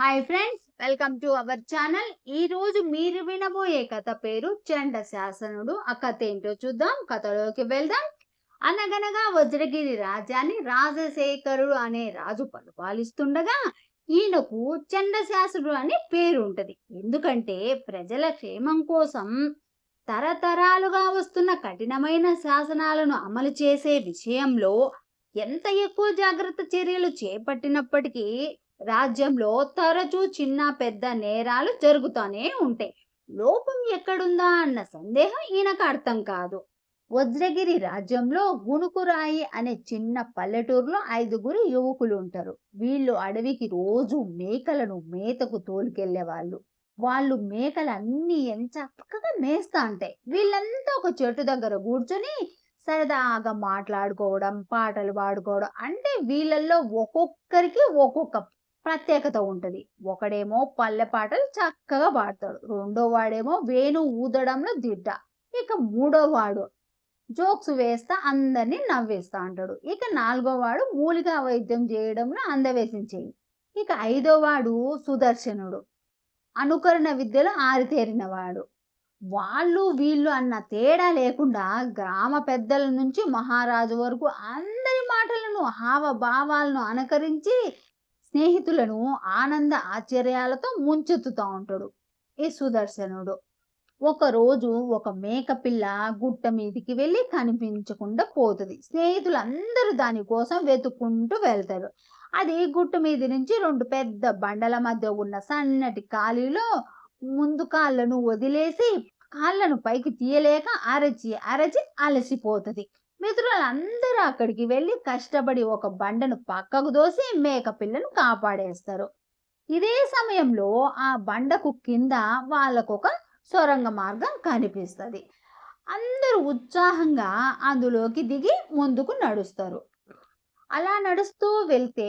Hi friends welcome to our channel ఈ రోజు మీరు వినబోయే కథ పేరు చండ శాసనుడు. ఆ కథ ఏంటో చూద్దాం కథలోకి వెళ్దాం. అనగనగా వజ్రగిరి రాజ్యాన్ని రాజశేఖరుడు అనే రాజు పరిపాలిస్తుండగా ఈయనకు చండశాసుడు అనే పేరు ఉంటది. ఎందుకంటే ప్రజల క్షేమం కోసం తరతరాలుగా వస్తున్న కఠినమైన శాసనాలను అమలు చేసే విషయంలో ఎంత ఎక్కువ జాగ్రత్త చర్యలు చేపట్టినప్పటికీ రాజ్యంలో తరచూ చిన్న పెద్ద నేరాలు జరుగుతూనే ఉంటాయి. లోపం ఎక్కడుందా అన్న సందేహం ఈయనకు అర్థం కాదు. వజ్రగిరి రాజ్యంలో గుణుకురాయి అనే చిన్న పల్లెటూరులో ఐదుగురు యువకులు ఉంటారు వీళ్ళు అడవికి రోజు మేకలను మేతకు తోలుకెళ్ళే వాళ్ళు వాళ్ళు మేకలన్నీ ఎంత చక్కగా మేస్తా ఉంటాయి. వీళ్ళంతా ఒక చెట్టు దగ్గర కూర్చొని సరదాగా మాట్లాడుకోవడం పాటలు పాడుకోవడం. అంటే వీళ్ళల్లో ఒక్కొక్కరికి ఒక్కొక్క ప్రత్యేకత ఉంటుంది. ఒకడేమో పల్లె పాటలు చక్కగా పాడతాడు. రెండో వాడేమో వేణు ఊదడంలో దిడ్డ. ఇక మూడో వాడు జోక్స్ వేస్తా అందరినీ నవ్వేస్తా అంటాడు. ఇక నాలుగో వాడు మూలిక వైద్యం చేయడంలో అందవేసించేయి ఇక ఐదో వాడు సుదర్శనుడు. అనుకరణ విద్యలో ఆరితేరినవాడు వాళ్ళు వీళ్ళు అన్న తేడా లేకుండా గ్రామ పెద్దల నుంచి మహారాజు వరకు అందరి మాటలను హావభావాలను అనుకరించి స్నేహితులను ఆనంద ఆశ్చర్యాలతో ముంచెత్తుతూ ఉంటాడు. ఈ సుదర్శనుడు? ఒకరోజు ఒక మేకపిల్ల గుట్ట మీదికి వెళ్ళి కనిపించకుండా పోతుంది. స్నేహితులందరూ దానికోసం వెతుక్కుంటూ వెళ్తారు. అది గుట్ట మీద నుంచి రెండు పెద్ద బండల మధ్య ఉన్న సన్నటి ఖాళీలో ముందు కాళ్ళను వదిలేసి కాళ్ళను పైకి తీయలేక అరచి అరచి అలసిపోతుంది. మిత్రులందరూ అక్కడికి వెళ్ళి కష్టపడి ఒక బండను పక్కకు దోసి మేక పిల్లను కాపాడేస్తారు. ఇదే సమయంలో ఆ బండకు కింద వాళ్ళకు ఒక సొరంగ మార్గం కనిపిస్తుంది. అందరూ ఉత్సాహంగా అందులోకి దిగి ముందుకు నడుస్తారు. అలా నడుస్తూ వెళ్తే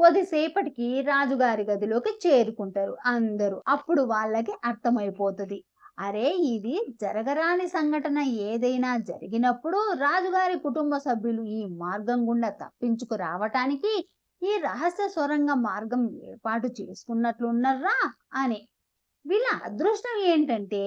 కొద్దిసేపటికి రాజుగారి గదిలోకి చేరుకుంటారు అందరూ. అప్పుడు వాళ్ళకి అర్థమైపోతుంది. అరే ఇది జరగరాని సంఘటన ఏదైనా జరిగినప్పుడు రాజుగారి కుటుంబ సభ్యులు ఈ మార్గం గుండా తప్పించుకు రావటానికి ఈ రహస్య సొరంగ మార్గం ఏర్పాటు చేసుకున్నట్లున్నర్రా అని. వీళ్ళ అదృష్టం ఏంటంటే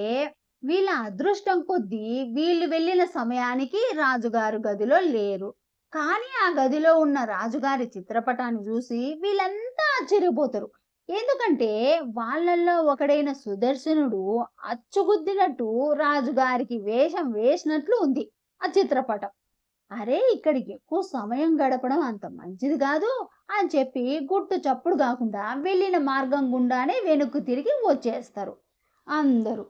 వీళ్ళ అదృష్టం కొద్దీ వీళ్ళు వెళ్ళిన సమయానికి రాజుగారు గదిలో లేరు. కానీ ఆ గదిలో ఉన్న రాజుగారి చిత్రపటాన్ని చూసి వీళ్ళంతా ఆశ్చర్యపోతారు. ఎందుకంటే వాళ్ళల్లో ఒకడైన సుదర్శనుడు అచ్చుగుద్దినట్టు రాజుగారికి వేషం వేసినట్లు ఉంది ఆ చిత్రపటం. అరే ఇక్కడికి ఎక్కువ సమయం గడపడం అంత మంచిది కాదు అని చెప్పి గుట్టు చప్పుడు కాకుండా వెళ్ళిన మార్గం గుండానే వెనుక్కు తిరిగి వచ్చేస్తారు అందరూ.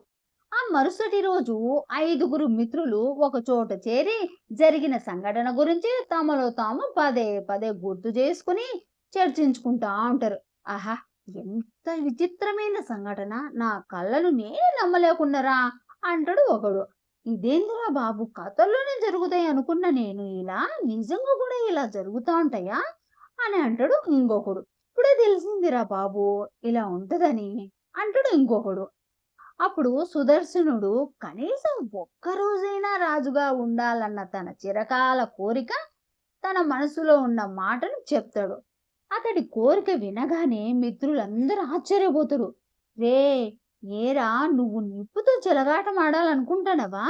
ఆ మరుసటి రోజు ఐదుగురు మిత్రులు ఒక చోట చేరి జరిగిన సంఘటన గురించి తమలో తాము పదే పదే గుర్తు చేసుకుని చర్చించుకుంటా ఉంటారు. ఆహా ఎంత విచిత్రమైన సంఘటన. నా కళ్ళను నేనే నమ్మలేకున్నారా? అంటాడు ఒకడు. ఇదేందిరా బాబు? కథల్లోనే జరుగుతాయి అనుకున్న నేను. ఇలా నిజంగా కూడా ఇలా జరుగుతా ఉంటాయా? అని అంటాడు ఇంకొకడు. ఇప్పుడే తెలిసిందిరా బాబు ఇలా ఉంటదని అంటాడు ఇంకొకడు. అప్పుడు సుదర్శనుడు కనీసం ఒక్కరోజైనా రాజుగా ఉండాలన్న తన చిరకాల కోరిక తన మనసులో ఉన్న మాటను చెప్తాడు. అతడి కోరిక వినగానే మిత్రులందరూ ఆశ్చర్యపోతారు. రే ఏరా నువ్వు నిప్పుతో చెలగాటం ఆడాలనుకుంటానవా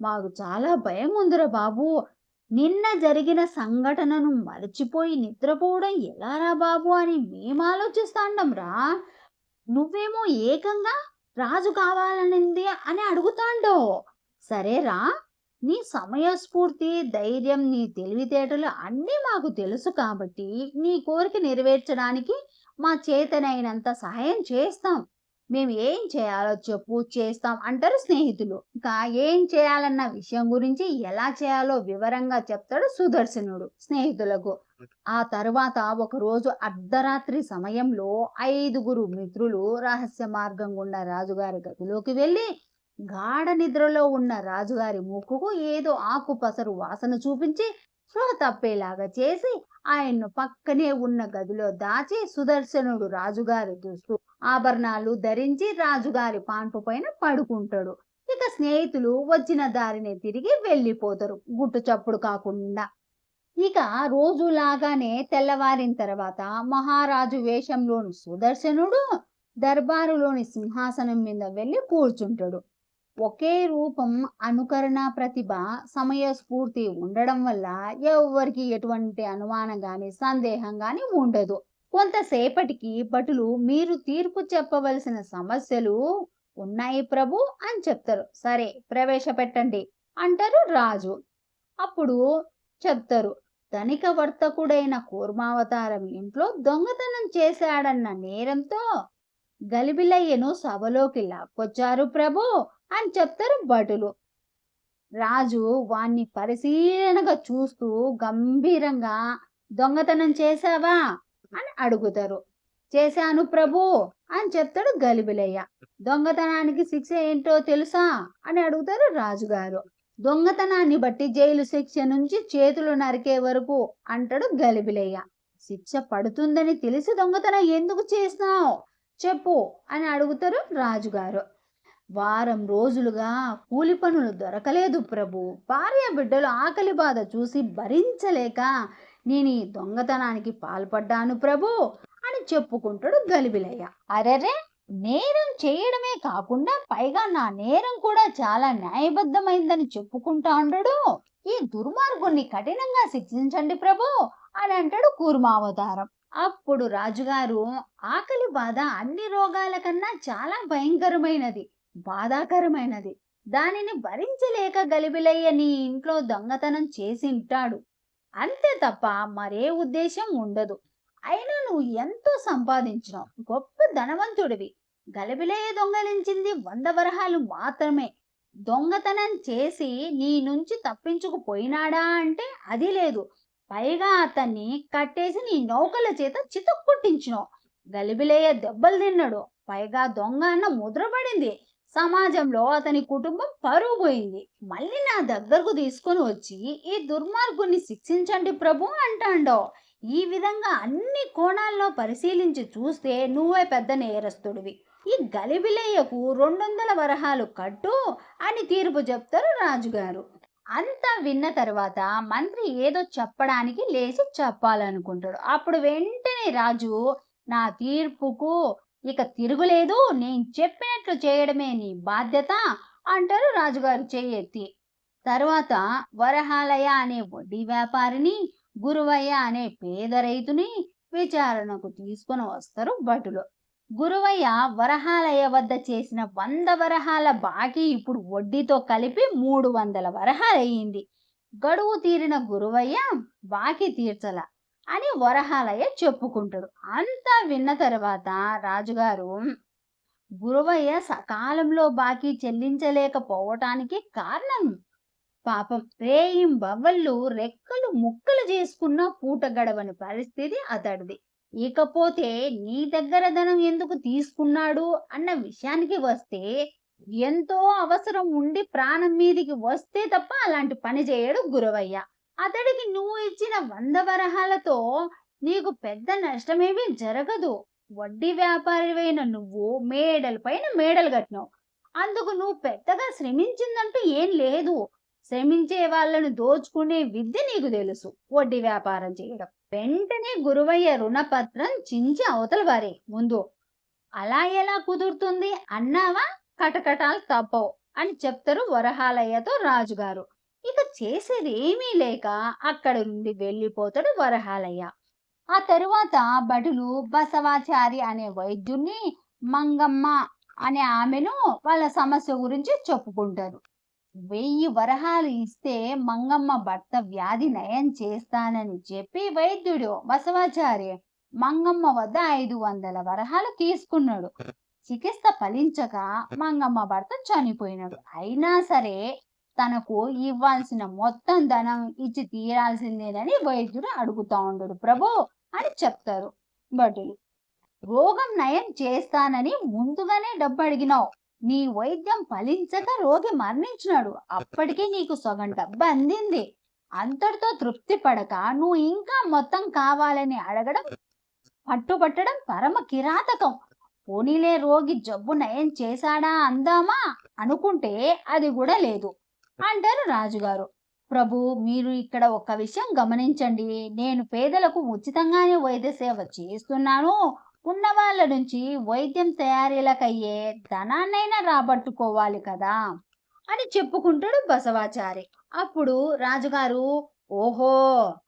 మాకు చాలా భయం ఉందిరా బాబు. నిన్న జరిగిన సంఘటనను మరచిపోయి నిద్రపోవడం ఎలారా బాబు అని మేము ఆలోచిస్తాండం రా. నువ్వేమో ఏకంగా రాజు కావాలనింది అని అడుగుతాండో. సరేరా? నీ సమయస్ఫూర్తి ధైర్యం నీ తెలివితేటలు అన్నీ మాకు తెలుసు కాబట్టి నీ కోరిక నెరవేర్చడానికి మా చేతనైనంత సహాయం చేస్తాం. మేము ఏం చేయాలో చెప్పు చేస్తాం అంటారు స్నేహితులు. ఇంకా ఏం చేయాలన్న విషయం గురించి ఎలా చేయాలో వివరంగా చెప్తాడు సుదర్శనుడు స్నేహితులకు. ఆ తర్వాత ఒకరోజు అర్ధరాత్రి సమయంలో ఐదుగురు మిత్రులు రహస్య మార్గం గుండా రాజుగారి గదిలోకి వెళ్ళి గాఢ నిద్రలో ఉన్న రాజుగారి ముక్కుకు ఏదో ఆకు పసరు వాసన చూపించి స్పృహ తప్పేలాగా చేసి ఆయన్ను పక్కనే ఉన్న గదిలో దాచి సుదర్శనుడు రాజుగారి దుస్తు ఆభరణాలు ధరించి రాజుగారి పాన్పు పైన పడుకుంటాడు. ఇక స్నేహితులు వచ్చిన దారిని తిరిగి వెళ్ళిపోతారు. గుట్టు చప్పుడు కాకుండా. ఇక రోజులాగానే తెల్లవారిన తర్వాత మహారాజు వేషంలోని సుదర్శనుడు దర్బారులోని సింహాసనం మీద వెళ్ళి కూర్చుంటాడు. ఒకే రూపం అనుకరణ ప్రతిభ సమయస్ఫూర్తి ఉండడం వల్ల ఎవరికి ఎటువంటి అనుమానం కానీ సందేహం కానీ ఉండదు. కొంతసేపటికి భటులు మీరు తీర్పు చెప్పవలసిన సమస్యలు ఉన్నాయి ప్రభు అని చెప్తారు. సరే ప్రవేశపెట్టండి అంటారు రాజు. అప్పుడు చెప్తారు ధనిక వర్తకుడైన కూర్మావతారం ఇంట్లో దొంగతనం చేశాడన్న నేరంతో గలిబిలయ్యను సభలోకి లాక్కొచ్చారు ప్రభు. అని చెప్తారు భటులు. రాజు వాణ్ణి పరిశీలనగా చూస్తూ గంభీరంగా దొంగతనం చేశావా? అని అడుగుతారు. చేశాను ప్రభు అని చెప్తాడు గలిబిలయ్య. దొంగతనానికి శిక్ష ఏంటో తెలుసా? అని అడుగుతారు రాజుగారు. దొంగతనాన్ని బట్టి జైలు శిక్ష నుంచి చేతులు నరికే వరకు అంటాడు గలిబిలయ్య. శిక్ష పడుతుందని తెలిసి దొంగతనం ఎందుకు చేసినావు? చెప్పు అని అడుగుతారు రాజుగారు. వారం రోజులుగా కూలి పనులు దొరకలేదు ప్రభు. భార్య బిడ్డలు ఆకలి బాధ చూసి భరించలేక నేను ఈ దొంగతనానికి పాల్పడ్డాను ప్రభు అని చెప్పుకుంటాడు గలిబిలయ్య. అరెరే! నేరం చేయడమే కాకుండా పైగా నా నేరం కూడా చాలా న్యాయబద్ధమైందని చెప్పుకుంటా ఉండడు ఈ దుర్మార్గుణ్ణి కఠినంగా శిక్షించండి ప్రభు అని అంటాడు కూర్మావతారం. అప్పుడు రాజుగారు ఆకలి బాధ అన్ని రోగాల కన్నా చాలా భయంకరమైనది. బాధాకరమైనది. దానిని భరించలేక గలిబిలయ్య నీ ఇంట్లో దొంగతనం చేసి ఉంటాడు. అంతే తప్ప మరే ఉద్దేశం ఉండదు. అయినా నువ్వు ఎంతో సంపాదించినావు. గొప్ప ధనవంతుడివి. గలిబిలయ్య దొంగలించింది వంద వరహాలు మాత్రమే. దొంగతనం చేసి నీ నుంచి తప్పించుకుపోయినాడా అంటే అది లేదు. పైగా అతన్ని కట్టేసి నీ నౌకల చేత చితక్కుట్టించినావు. గలిబిలయ్య దెబ్బలు తిన్నాడు. పైగా దొంగ అన్న ముద్రపడింది. సమాజంలో అతని కుటుంబం పరువు పోయింది. మళ్ళీ నా దగ్గరకు తీసుకొని వచ్చి ఈ దుర్మార్గుని శిక్షించండి ప్రభు అంటాండో. ఈ విధంగా అన్ని కోణాల్లో పరిశీలించి చూస్తే నువ్వే పెద్ద నేరస్తుడివి. ఈ గలిబిలయ్యకు రెండు వందల వరహాలు కట్టు అని తీర్పు చెప్తారు రాజుగారు. అంతా విన్న తర్వాత మంత్రి ఏదో చెప్పడానికి లేచి చెప్పాలనుకుంటాడు. అప్పుడు వెంటనే రాజు నా తీర్పుకు ఇక తిరుగులేదు నేను చెప్పినట్లు చేయడమే నీ బాధ్యత అంటారు రాజుగారు చేయెత్తి. తర్వాత వరహాలయ అనే వడ్డీ వ్యాపారిని గురువయ్య అనే పేద రైతుని విచారణకు తీసుకొని వస్తారు భటులు. గురువయ్య వరహాలయ వద్ద చేసిన వంద వరహాల బాకీ ఇప్పుడు వడ్డీతో కలిపి మూడు వందల వరహాలయ్యింది. గడువు తీరిన గురువయ్య బాకీ తీర్చల. అని వరహాలయ్య చెప్పుకుంటాడు. అంతా విన్న తర్వాత రాజుగారు గురువయ్య సకాలంలో బాకీ చెల్లించలేకపోవటానికి కారణం? పాపం రేయిం బవ్వళ్ళు రెక్కలు ముక్కలు చేసుకున్న పూట గడవని పరిస్థితి అతడిది. ఇకపోతే నీ దగ్గర ధనం ఎందుకు తీసుకున్నాడు అన్న విషయానికి వస్తే ఎంతో అవసరం ఉండి ప్రాణం మీదికి వస్తే తప్ప అలాంటి పని చేయడు గురవయ్య. అతడికి నువ్వు ఇచ్చిన వంద వరహాలతో నీకు పెద్ద నష్టమేమీ జరగదు. వడ్డీ వ్యాపారివైన నువ్వు మేడల పైన మేడలు కట్టినావు. అందుకు నువ్వు పెద్దగా శ్రమించిందంటూ ఏం లేదు. శ్రమించే వాళ్ళను దోచుకునే విద్య నీకు తెలుసు. వడ్డీ వ్యాపారం చేయడం. వెంటనే గురువయ్య రుణపత్రం చించి అవతల వారే. ముందు అలా ఎలా కుదురుతుంది? అన్నావా? కటకటాలు తప్పవు అని చెప్తారు వరహాలయ్యతో రాజుగారు. ఇక చేసేది ఏమీ లేక అక్కడి నుండి వెళ్ళిపోతాడు వరహాలయ్య. ఆ తరువాత భటులు బసవాచారి అనే వైద్యుణ్ణి మంగమ్మ అనే ఆమెను వాళ్ళ సమస్య గురించి చెప్పుకుంటారు. వెయ్యి వరహాలు ఇస్తే మంగమ్మ భర్త వ్యాధి నయం చేస్తానని చెప్పి వైద్యుడు బసవాచారి మంగమ్మ వద్ద ఐదు వందల వరహాలు తీసుకున్నాడు. చికిత్స ఫలించక మంగమ్మ భర్త చనిపోయినాడు. అయినా సరే తనకు ఇవ్వాల్సిన మొత్తం ధనం ఇచ్చి తీరాల్సిందేనని వైద్యుడు అడుగుతా ఉండడు. ప్రభు అని చెప్తారు భటులు. రోగం నయం చేస్తానని ముందుగానే డబ్బు అడిగినావు. నీ వైద్యం ఫలించక రోగి మరణించినాడు. అప్పటికే నీకు సగం డబ్బు అందింది. అంతటితో తృప్తి పడక నువ్వు ఇంకా మొత్తం కావాలని అడగడం పట్టుబట్టడం పరమ కిరాతకం. పోనీలే రోగి జబ్బు నయం చేశాడా అందామా అనుకుంటే అది కూడా లేదు. అంటారు రాజుగారు. ప్రభు మీరు ఇక్కడ ఒక విషయం గమనించండి. నేను పేదలకు ఉచితంగానే వైద్య సేవ చేస్తున్నాను. ఉన్న వాళ్ళ నుంచి వైద్యం తయారీలకయ్యే ధనాన్నైనా రాబట్టుకోవాలి కదా అని చెప్పుకుంటాడు బసవాచారి. అప్పుడు రాజుగారు ఓహో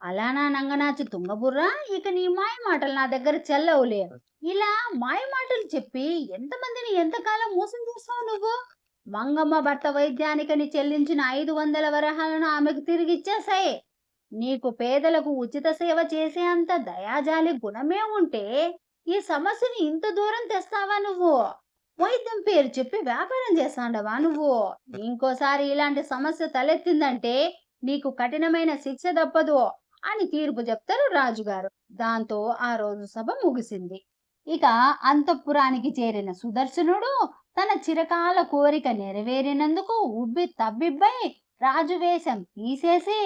అలానా నంగనాచి తుంగబుర్ర? ఇక నీ మాయ మాటలు నా దగ్గర చెల్లవులే. ఇలా మాయ మాటలు చెప్పి ఎంతమందిని ఎంతకాలం మోసం చేస్తావు నువ్వు? మంగమ్మ భర్త వైద్యానికని చెల్లించిన ఐదు వందల వరహాలను ఆమెకు తిరిగిచ్చేసాయి నీకు పేదలకు ఉచిత సేవ చేసే అంత దయాజాలి గుణమే ఉంటే ఈ సమస్యని ఇంత దూరం తెస్తావా నువ్వు? వైద్యం పేరు చెప్పి వ్యాపారం చేస్తాండవా నువ్వు? ఇంకోసారి ఇలాంటి సమస్య తలెత్తిందంటే నీకు కఠినమైన శిక్ష తప్పదు అని తీర్పు చెప్తారు రాజుగారు. దాంతో ఆ రోజు సభ ముగిసింది. ఇక అంతఃపురానికి చేరిన సుదర్శనుడు తన చిరకాల కోరిక నెరవేరినందుకు ఉబ్బి తబ్బిబ్బై రాజు వేషం తీసేసి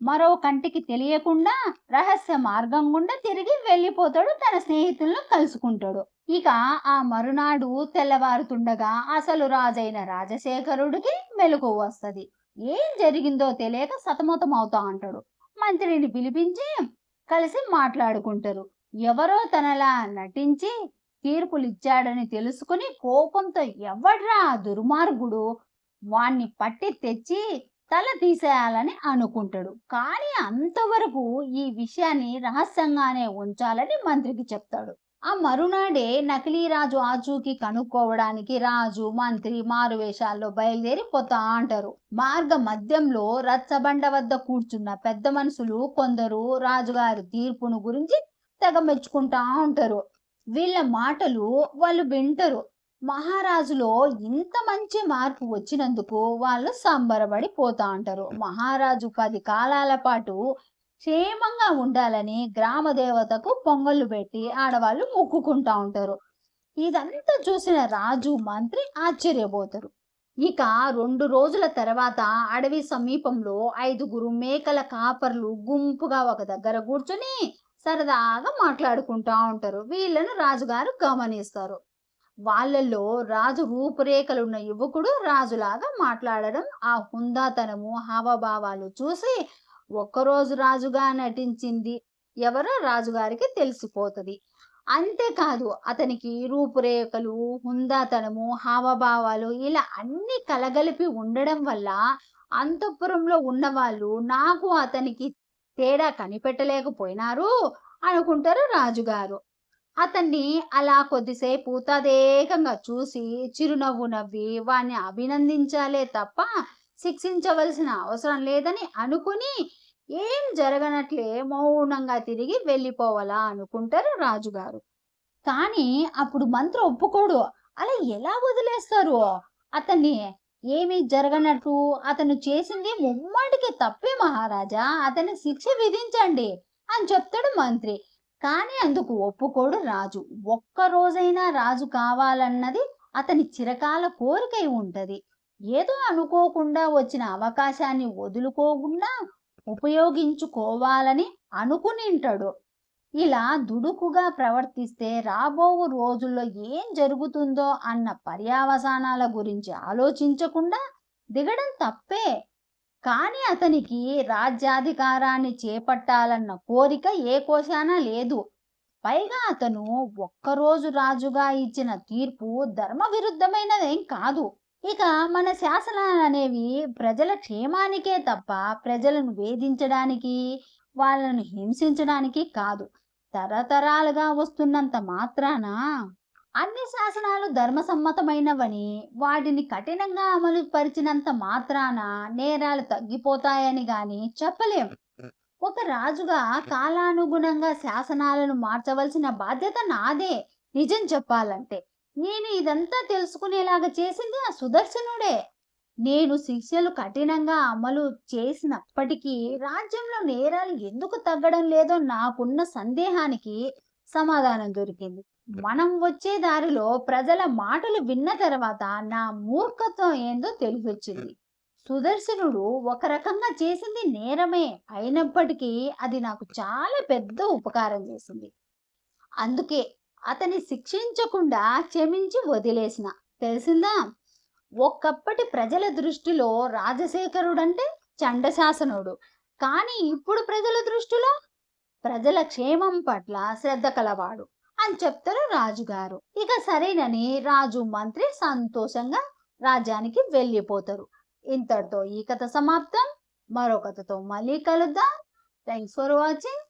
మరో కంటికి తెలియకుండా రహస్య మార్గం గుండా తిరిగి వెళ్ళిపోతాడు తన స్నేహితులను కలుసుకుంటాడు. ఇక ఆ మరునాడు తెల్లవారుతుండగా అసలు రాజైన రాజశేఖరుడికి మెలకు వస్తుంది. ఏం జరిగిందో తెలియక సతమతం అవుతా అంటాడు. మంత్రిని పిలిపించి కలిసి మాట్లాడుకుంటారు. ఎవరో తనలా నటించి తీర్పులిచ్చాడని తెలుసుకుని కోపంతో ఎవడ్రా దుర్మార్గుడు? వాణ్ణి పట్టి తెచ్చి తల తీసేయాలని అనుకుంటాడు. కానీ అంతవరకు ఈ విషయాన్ని రహస్యంగానే ఉంచాలని మంత్రికి చెప్తాడు. ఆ మరునాడే నకిలీ రాజు ఆచూకి కనుక్కోవడానికి రాజు మంత్రి మారువేషాల్లో బయలుదేరి పోతా అంటారు. మార్గ మధ్యంలో రచ్చబండ వద్ద కూర్చున్న పెద్ద మనుషులు కొందరు రాజుగారి తీర్పును గురించి తెగ మెచ్చుకుంటా ఉంటారు. వీళ్ళ మాటలు వాళ్ళు వింటారు. మహారాజులో ఇంత మంచి మార్పు వచ్చినందుకు వాళ్ళు సంబరపడి పోతా ఉంటారు మహారాజు పది కాలాల పాటు క్షేమంగా ఉండాలని గ్రామ దేవతకు పొంగళ్ళు పెట్టి ఆడవాళ్ళు మొక్కుకుంటా ఉంటారు. ఇదంతా చూసిన రాజు మంత్రి ఆశ్చర్యపోతారు. ఇక రెండు రోజుల తర్వాత అడవి సమీపంలో ఐదుగురు మేకల కాపర్లు గుంపుగా ఒక దగ్గర కూర్చొని సరదాగా మాట్లాడుకుంటూ ఉంటారు. వీళ్ళను రాజుగారు గమనిస్తారు. వాళ్ళల్లో రాజు రూపురేఖలున్న యువకుడు రాజులాగా మాట్లాడడం ఆ హుందాతనము హావభావాలు చూసి ఒక్కరోజు రాజుగా నటించింది ఎవరో రాజుగారికి తెలిసిపోతుంది. అంతేకాదు అతనికి రూపురేఖలు హుందాతనము హావభావాలు ఇలా అన్ని కలగలిపి ఉండడం వల్ల అంతఃపురంలో ఉన్నవాళ్ళు నాకు అతనికి తేడా కనిపెట్టలేకపోయినారు అనుకుంటారు రాజుగారు. అతన్ని అలా కొద్దిసేపు తదేకంగా చూసి చిరునవ్వు నవ్వి వాణ్ణి అభినందించాలే తప్ప శిక్షించవలసిన అవసరం లేదని అనుకుని ఏం జరగనట్లే మౌనంగా తిరిగి వెళ్ళిపోవాలా అనుకుంటారు రాజుగారు. కానీ అప్పుడు మంత్రి ఒప్పుకోడు. అలా ఎలా వదిలేస్తారు? అతన్ని ఏమీ జరగనట్టు అతను చేసింది ముమ్మాటికి తప్పే మహారాజా. అతని శిక్ష విధించండి అని చెప్తాడు మంత్రి. కానీ అందుకు ఒప్పుకోడు రాజు. ఒక్క రోజైనా రాజు కావాలన్నది అతని చిరకాల కోరికై ఉంటది. ఏదో అనుకోకుండా వచ్చిన అవకాశాన్ని వదులుకోకుండా ఉపయోగించుకోవాలని అనుకునింటాడు. ఇలా దుడుకుగా ప్రవర్తిస్తే రాబో రోజుల్లో ఏం జరుగుతుందో అన్న పర్యావసానాల గురించి ఆలోచించకుండా దిగడం తప్పే. కానీ అతనికి రాజ్యాధికారాన్ని చేపట్టాలన్న కోరిక ఏ కోశాన లేదు. పైగా అతను ఒక్కరోజు రాజుగా ఇచ్చిన తీర్పు ధర్మ విరుద్ధమైనదేం కాదు. ఇక మన శాసనాలు అనేవి ప్రజల క్షేమానికే తప్ప ప్రజలను వేధించడానికి వాళ్ళను హింసించడానికి కాదు. తరతరాలుగా వస్తున్నంత మాత్రాన అన్ని శాసనాలు ధర్మసమ్మతమైనవని వాటిని కఠినంగా అమలు పరిచినంత మాత్రాన నేరాలు తగ్గిపోతాయని గాని చెప్పలేం. ఒక రాజుగా కాలానుగుణంగా శాసనాలను మార్చవలసిన బాధ్యత నాదే నిజం చెప్పాలంటే. నేను ఇదంతా తెలుసుకునేలాగా చేసింది ఆ సుదర్శనుడే. నేను శిక్షలు కఠినంగా అమలు చేసినప్పటికీ రాజ్యంలో నేరాలు ఎందుకు తగ్గడం లేదో నాకున్న సందేహానికి సమాధానం దొరికింది. మనం వచ్చే దారిలో ప్రజల మాటలు విన్న తర్వాత నా మూర్ఖత్వం ఏందో తెలిసొచ్చింది. సుదర్శనుడు ఒక రకంగా చేసింది నేరమే అయినప్పటికీ అది నాకు చాలా పెద్ద ఉపకారం చేసింది. అందుకే అతని శిక్షించకుండా క్షమించి వదిలేసిన. తెలిసిందా? ఒక్కప్పటి ప్రజల దృష్టిలో రాజశేఖరుడంటే చండశాసనుడు. కానీ ఇప్పుడు ప్రజల దృష్టిలో ప్రజల క్షేమం పట్ల శ్రద్ధ కలవాడు అని చెప్తారు రాజుగారు. ఇక సరేనని రాజు మంత్రి సంతోషంగా రాజ్యానికి వెళ్ళిపోతారు. ఇంతటితో ఈ కథ సమాప్తం. మరో కథతో మళ్ళీ కలుద్దాం. Thanks for watching